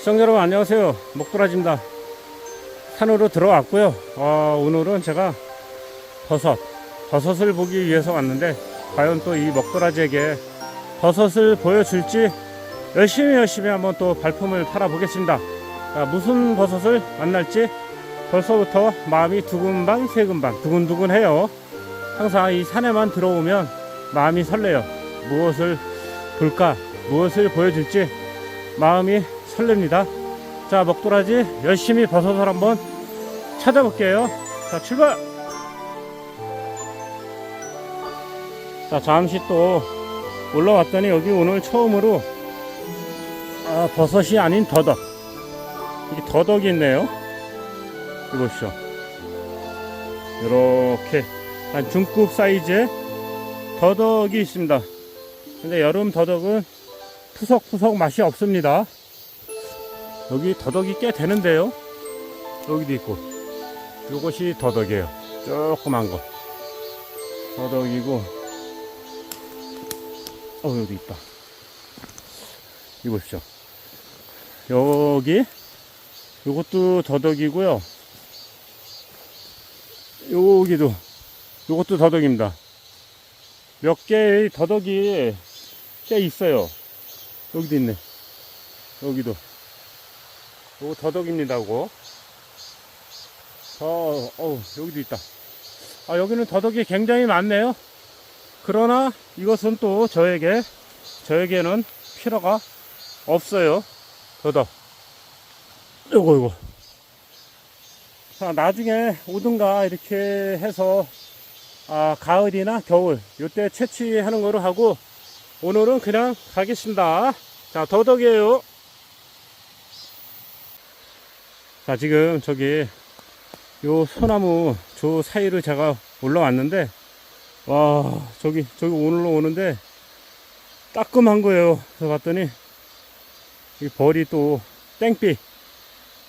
시청자 여러분 안녕하세요. 목도라지입니다. 산으로 들어왔고요. 어, 오늘은 제가 버섯 버섯을 보기 위해서 왔는데 과연 또 이 먹도라지에게 버섯을 보여줄지 열심히 열심히 한번 또 발품을 팔아보겠습니다. 자, 무슨 버섯을 만날지 벌써부터 마음이 두근반 세근반 두근두근해요. 항상 이 산에만 들어오면 마음이 설레요. 무엇을 볼까 무엇을 보여줄지 마음이 설렙니다. 자, 먹도라지 열심히 버섯을 한번 찾아볼게요. 자, 출발! 자, 잠시 또 올라왔더니 여기 오늘 처음으로 아, 버섯이 아닌 더덕. 이게 더덕이 있네요. 이거 보시죠. 이렇게 한 중급 사이즈의 더덕이 있습니다. 근데 여름 더덕은 푸석푸석 맛이 없습니다. 여기 더덕이 꽤 되는데요. 여기도 있고. 요것이 더덕이에요. 조그만 거. 더덕이고. 어, 여기 있다. 이거 보십시오. 여기. 요것도 더덕이고요. 여기도. 요것도 더덕입니다. 몇 개의 더덕이 꽤 있어요. 여기도 있네. 여기도. 요거 더덕입니다, 고 저, 어우, 여기도 있다. 아, 여기는 더덕이 굉장히 많네요. 그러나 이것은 또 저에게, 저에게는 필요가 없어요. 더덕. 요거, 요거. 자, 나중에 오든가 이렇게 해서, 아, 가을이나 겨울, 요때 채취하는 거로 하고, 오늘은 그냥 가겠습니다. 자, 더덕이에요. 자, 지금 저기 요 소나무 저 사이를 제가 올라왔는데, 와, 저기, 저기 오늘로 오는데 따끔한 거예요. 그래서 봤더니 이 벌이 또 땡비,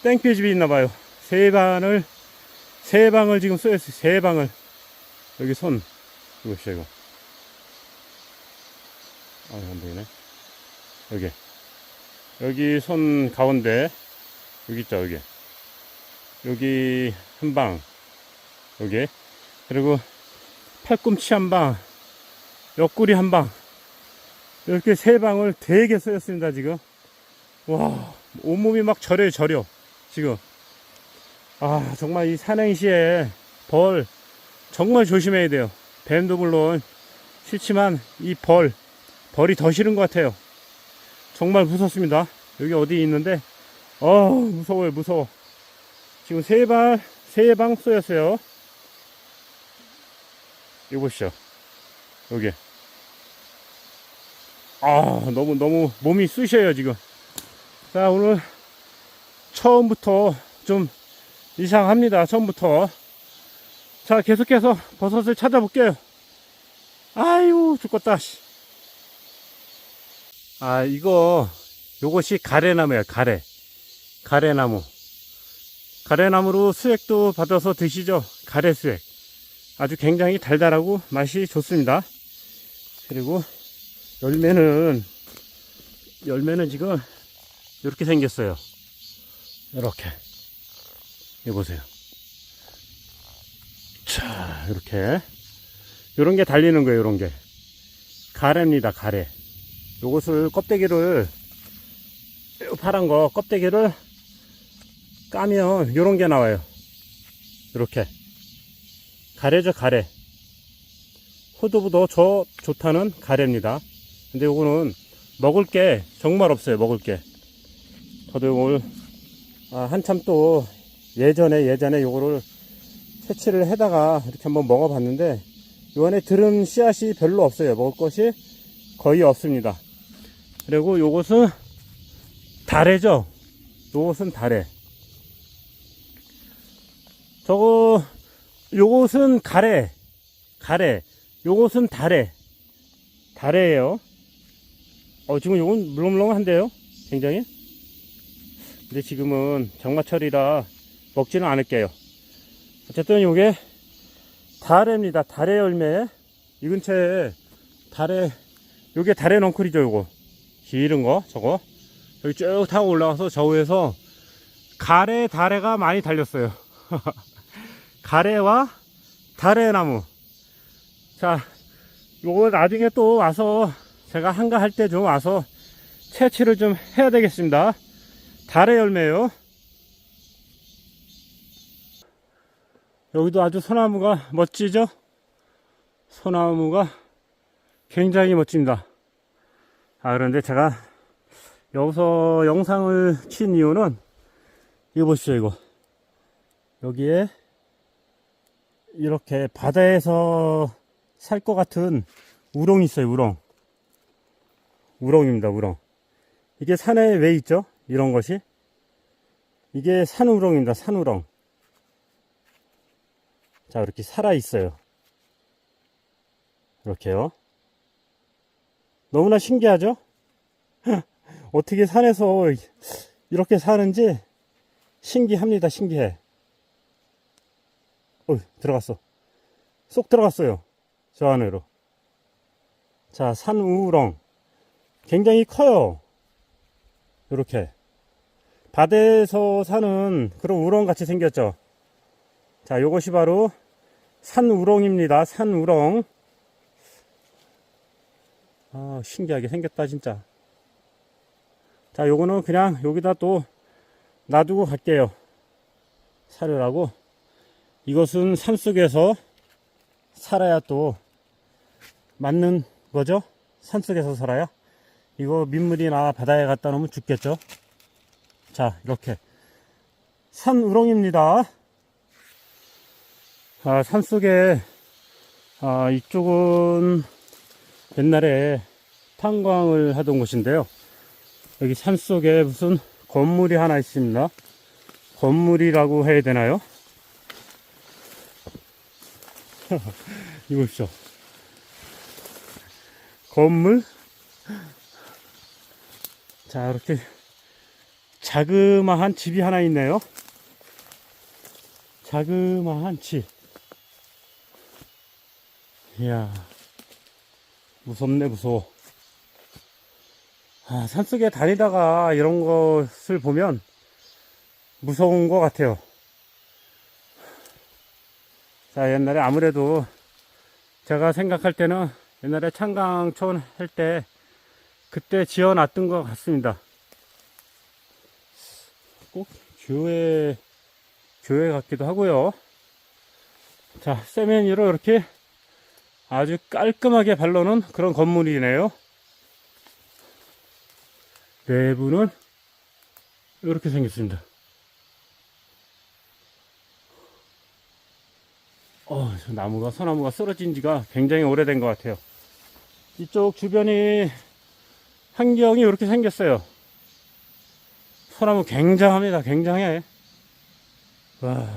땡비 집이 있나 봐요. 세 방을, 세 방을 지금 쏘였어요. 세 방을. 여기 손. 이거 보시죠, 이거. 아, 안 보이네. 여기. 여기 손 가운데. 여기 있죠, 여기. 여기 한 방. 여기. 그리고 팔꿈치 한 방. 옆구리 한 방. 이렇게 세 방을 되게 쓰였습니다, 지금. 와, 온몸이 막 저려요, 저려. 지금. 아, 정말 이 산행시에 벌, 정말 조심해야 돼요. 뱀도 물론 싫지만 이 벌, 벌이 더 싫은 것 같아요. 정말 무섭습니다. 여기 어디 있는데, 어 무서워요, 무서워. 지금 세 발, 세 방 쏘였어요. 이거 보시죠. 여기. 아, 너무, 너무 몸이 쑤셔요, 지금. 자, 오늘 처음부터 좀 이상합니다, 처음부터. 자, 계속해서 버섯을 찾아볼게요. 아유, 죽겠다, 씨. 아, 이거, 요것이 가래나무예요, 가래. 가래나무. 가래나무로 수액도 받아서 드시죠. 가래 수액. 아주 굉장히 달달하고 맛이 좋습니다. 그리고 열매는, 열매는 지금 이렇게 생겼어요. 이렇게. 이거 보세요. 자, 이렇게. 요런 게 달리는 거예요, 요런 게. 가래입니다, 가래. 요것을 껍데기를 요 파란 거 껍데기를 까면 요런 게 나와요. 이렇게. 가래죠 가래. 호두보다 저 좋다는 가래입니다. 근데 요거는 먹을 게 정말 없어요 먹을 게. 저도 요걸 아, 한참 또 예전에 예전에 요거를 채취를 해다가 이렇게 한번 먹어봤는데 요 안에 들은 씨앗이 별로 없어요. 먹을 것이 거의 없습니다. 그리고 요것은 다래죠? 요것은 다래. 저거, 요것은 가래. 가래. 요것은 다래. 다래예요 어, 지금 요건 물렁물렁한데요? 굉장히? 근데 지금은 장마철이라 먹지는 않을게요. 어쨌든 요게 다래입니다. 다래 열매. 이 근처에 다래, 요게 다래 넝쿨이죠, 요거. 기른 거, 저거. 여기 쭉 타고 올라와서 저우에서 가래 다래가 많이 달렸어요. 가래와 다래나무. 자, 요거 나중에 또 와서 제가 한가할 때 좀 와서 채취를 좀 해야 되겠습니다. 다래 열매요. 여기도 아주 소나무가 멋지죠? 소나무가 굉장히 멋집니다. 아, 그런데 제가 여기서 영상을 킨 이유는 이거 보시죠, 이거. 여기에 이렇게 바다에서 살 것 같은 우렁이 있어요, 우렁. 우렁입니다, 우렁. 이게 산에 왜 있죠? 이런 것이? 이게 산우렁입니다, 산우렁. 자, 이렇게 살아 있어요. 이렇게요. 너무나 신기하죠? 어떻게 산에서 이렇게 사는지 신기합니다, 신기해. 어, 들어갔어. 쏙 들어갔어요. 저 안으로. 자, 산우렁. 굉장히 커요. 이렇게. 바다에서 사는 그런 우렁 같이 생겼죠. 자, 요것이 바로 산우렁입니다. 산우렁. 아, 신기하게 생겼다, 진짜. 자, 요거는 그냥 여기다 또 놔두고 갈게요. 사료라고. 이것은 산 속에서 살아야 또 맞는 거죠? 산 속에서 살아야. 이거 민물이나 바다에 갖다 놓으면 죽겠죠? 자, 이렇게. 산 우렁입니다. 아, 산 속에, 아, 이쪽은 옛날에 탄광을 하던 곳인데요. 여기 산 속에 무슨 건물이 하나 있습니다. 건물이라고 해야 되나요? 이거 보십시오. 건물? 자, 이렇게 자그마한 집이 하나 있네요. 자그마한 집. 이야, 무섭네, 무서워. 아, 산속에 다니다가 이런 것을 보면 무서운 것 같아요. 자, 옛날에 아무래도 제가 생각할 때는 옛날에 창강촌 할 때 그때 지어놨던 것 같습니다. 꼭 교회, 교회 같기도 하고요. 자, 세면으로 이렇게 아주 깔끔하게 발라놓은 그런 건물이네요. 내부는 이렇게 생겼습니다. 어, 저 나무가, 소나무가 쓰러진 지가 굉장히 오래된 것 같아요. 이쪽 주변이 환경이 이렇게 생겼어요. 소나무 굉장합니다. 굉장해. 와.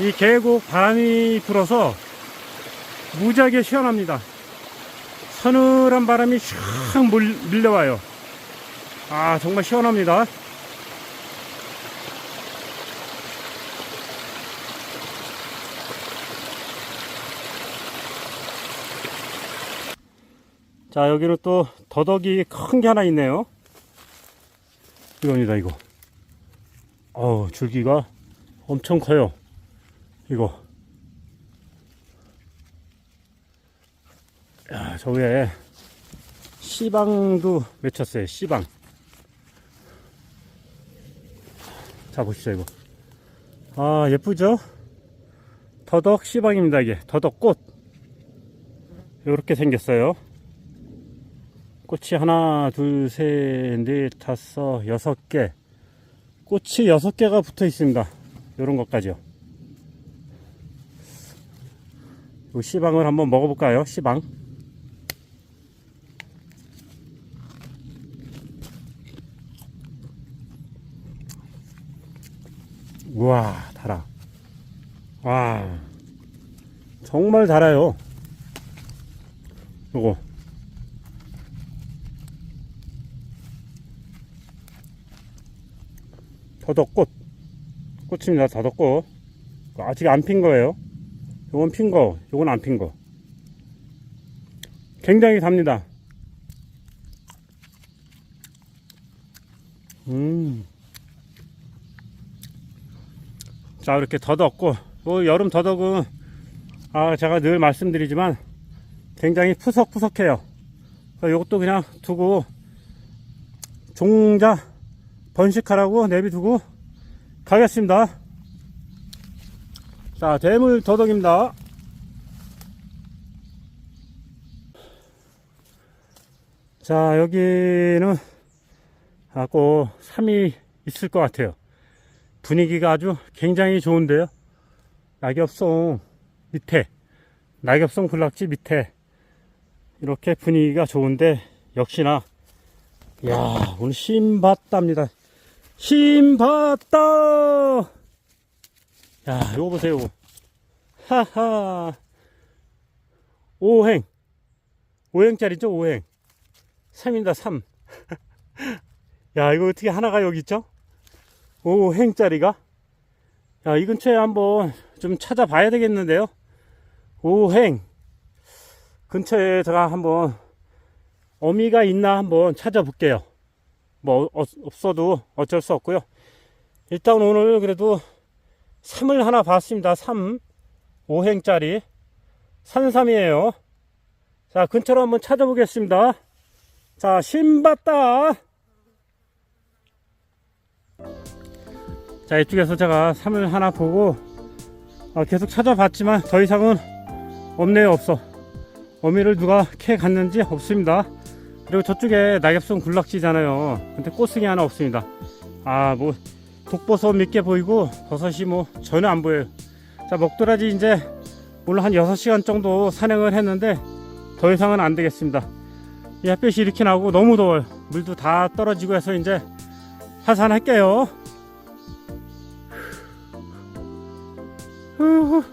이 계곡 바람이 불어서 무지하게 시원합니다. 서늘한 바람이 샥 밀- 밀려와요. 아, 정말 시원합니다. 자, 여기는 또 더덕이 큰 게 하나 있네요. 이겁니다, 이거. 어우, 줄기가 엄청 커요. 이거. 야, 저 위에 씨방도 맺혔어요. 씨방. 자, 보시죠, 이거. 아, 예쁘죠? 더덕 씨방입니다, 이게. 더덕꽃. 이렇게 생겼어요. 꽃이 하나, 둘, 셋, 넷, 다섯, 여섯 개. 꽃이 여섯 개가 붙어 있습니다. 이런 것까지요. 이 씨방을 한번 먹어볼까요? 씨방. 우와, 달아. 와, 정말 달아요. 요거. 더덕꽃. 꽃입니다, 더덕꽃. 아직 안 핀 거예요. 요건 핀 거, 요건 안 핀 거. 굉장히 답니다. 음. 자, 이렇게 더덕고, 뭐, 여름 더덕은, 아, 제가 늘 말씀드리지만, 굉장히 푸석푸석해요. 이것도 그냥 두고, 종자 번식하라고 내비두고 가겠습니다. 자, 대물 더덕입니다. 자, 여기는 아, 꼭 3이 있을 것 같아요. 분위기가 아주 굉장히 좋은데요. 낙엽송 밑에, 낙엽송 군락지 밑에 이렇게 분위기가 좋은데 역시나 야 오늘 신봤답니다. 신봤다. 야 이거 보세요. 하하. 오행. 오행짜리죠 오행. 3입니다 3. 야 이거 어떻게 하나가 여기 있죠? 오행짜리가. 야 이 근처에 한번 좀 찾아봐야 되겠는데요. 오행. 근처에 제가 한번 어미가 있나 한번 찾아볼게요. 뭐 어- 없어도 어쩔 수 없고요. 일단 오늘 그래도 3을 하나 봤습니다. 3. 5행짜리. 산삼이에요. 자, 근처로 한번 찾아보겠습니다. 자, 신봤다. 자, 이쪽에서 제가 3을 하나 보고 어, 계속 찾아봤지만 더 이상은 없네요, 없어. 어미를 누가 캐 갔는지 없습니다. 그리고 저쪽에 낙엽송 군락지잖아요. 근데 꽃승이 하나 없습니다. 아, 뭐, 독버섯 몇 개 보이고, 버섯이 뭐, 전혀 안 보여요. 자, 먹도라지 이제, 오늘 한 6시간 정도 산행을 했는데, 더 이상은 안 되겠습니다. 이 햇빛이 이렇게 나고 너무 더워요. 물도 다 떨어지고 해서 이제, 하산할게요. 후후.